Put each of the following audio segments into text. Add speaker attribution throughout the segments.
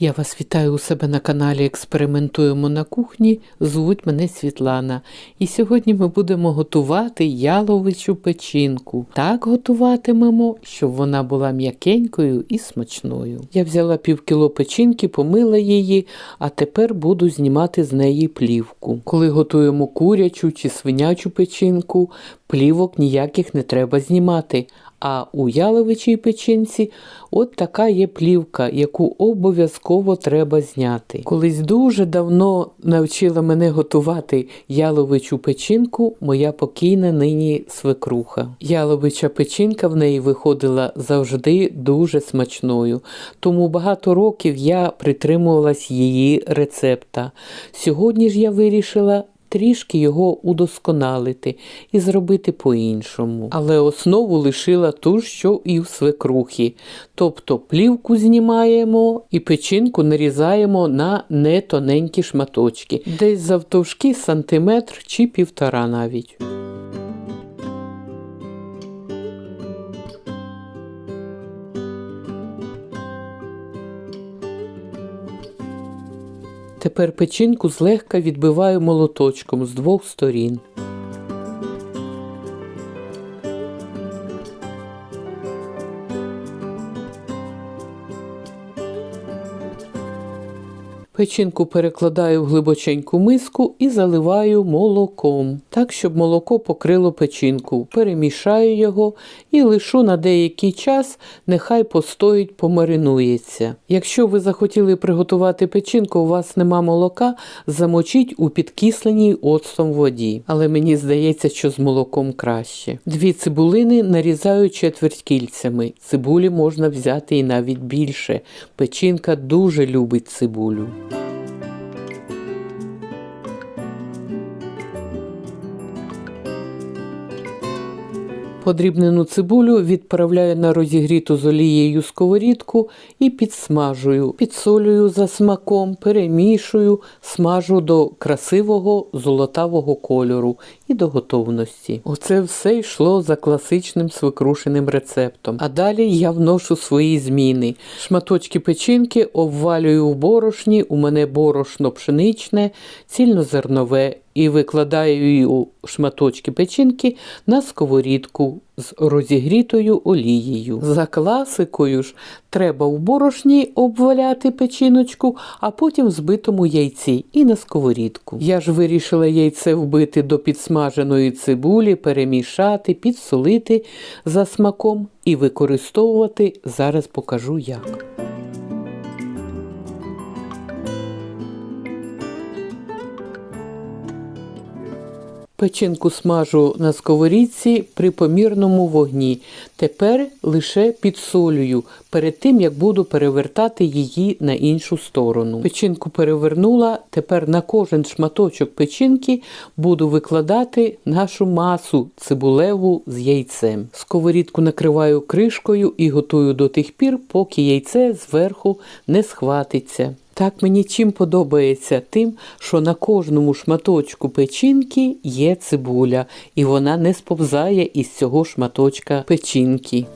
Speaker 1: Я вас вітаю у себе на каналі Експериментуємо на кухні. Звуть мене Світлана. І сьогодні ми будемо готувати яловичу печінку. Так готуватимемо, щоб вона була м'якенькою і смачною. Я взяла пів кіло печінки, помила її, а тепер буду знімати з неї плівку. Коли готуємо курячу чи свинячу печінку, плівок ніяких не треба знімати. А у яловичій печінці от така є плівка, яку обов'язково треба зняти. Колись дуже давно навчила мене готувати яловичу печінку моя покійна нині свекруха. Яловича печінка в неї виходила завжди дуже смачною, тому багато років я притримувалась її рецепта. Сьогодні ж я вирішила трішки його удосконалити і зробити по-іншому. Але основу лишила ту, що і в свекрухі. Тобто плівку знімаємо і печінку нарізаємо на нетоненькі шматочки, десь завтовшки сантиметр чи півтора навіть. Тепер печінку злегка відбиваю молоточком з двох сторін. Печінку перекладаю в глибоченьку миску і заливаю молоком, так, щоб молоко покрило печінку. Перемішаю його і лишу на деякий час, нехай постоїть, помаринується. Якщо ви захотіли приготувати печінку, у вас нема молока, замочіть у підкисленій оцтом воді. Але мені здається, що з молоком краще. Дві цибулини нарізаю четверть кільцями. Цибулі можна взяти і навіть більше. Печінка дуже любить цибулю. Подрібнену цибулю відправляю на розігріту з олією сковорідку і підсмажую. Підсолюю за смаком, перемішую, смажу до красивого золотавого кольору і до готовності. Оце все йшло за класичним свекрушеним рецептом. А далі я вношу свої зміни. Шматочки печінки обвалюю в борошні, у мене борошно пшеничне, цільнозернове і викладаю шматочки печінки на сковорідку з розігрітою олією. За класикою ж треба в борошні обваляти печіночку, а потім в збитому яйці і на сковорідку. Я ж вирішила яйце вбити до підсмаженої цибулі, перемішати, підсолити за смаком і використовувати. Зараз покажу як. Печінку смажу на сковорідці при помірному вогні. Тепер лише підсолюю перед тим, як буду перевертати її на іншу сторону. Печінку перевернула, тепер на кожен шматочок печінки буду викладати нашу масу цибулеву з яйцем. Сковорідку накриваю кришкою і готую до тих пір, поки яйце зверху не схватиться. Так мені чим подобається тим, що на кожному шматочку печінки є цибуля, і вона не сповзає із цього шматочка печінки.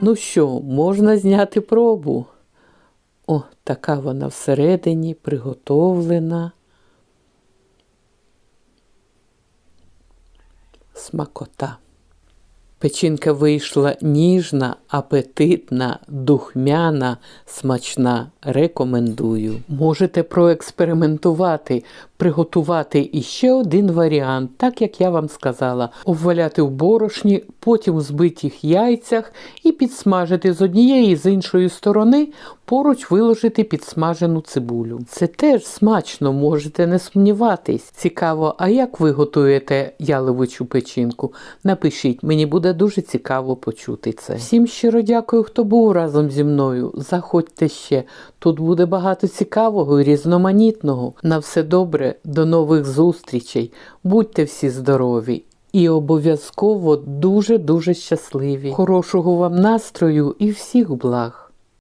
Speaker 1: Ну що, можна зняти пробу? О, така вона всередині приготовлена. Смакота. Печінка вийшла ніжна, апетитна, духмяна, смачна. Рекомендую. Можете проекспериментувати, приготувати іще один варіант, так як я вам сказала, обваляти в борошні, потім в збитих яйцях і підсмажити з однієї і з іншої сторони, поруч виложити підсмажену цибулю. Це теж смачно, можете не сумніватись. Цікаво, а як ви готуєте яловичу печінку? Напишіть, мені буде дуже цікаво почути це. Всім щиро дякую, хто був разом зі мною. Заходьте ще. Тут буде багато цікавого і різноманітного. На все добре, до нових зустрічей. Будьте всі здорові і обов'язково дуже-дуже щасливі. Хорошого вам настрою і всіх благ!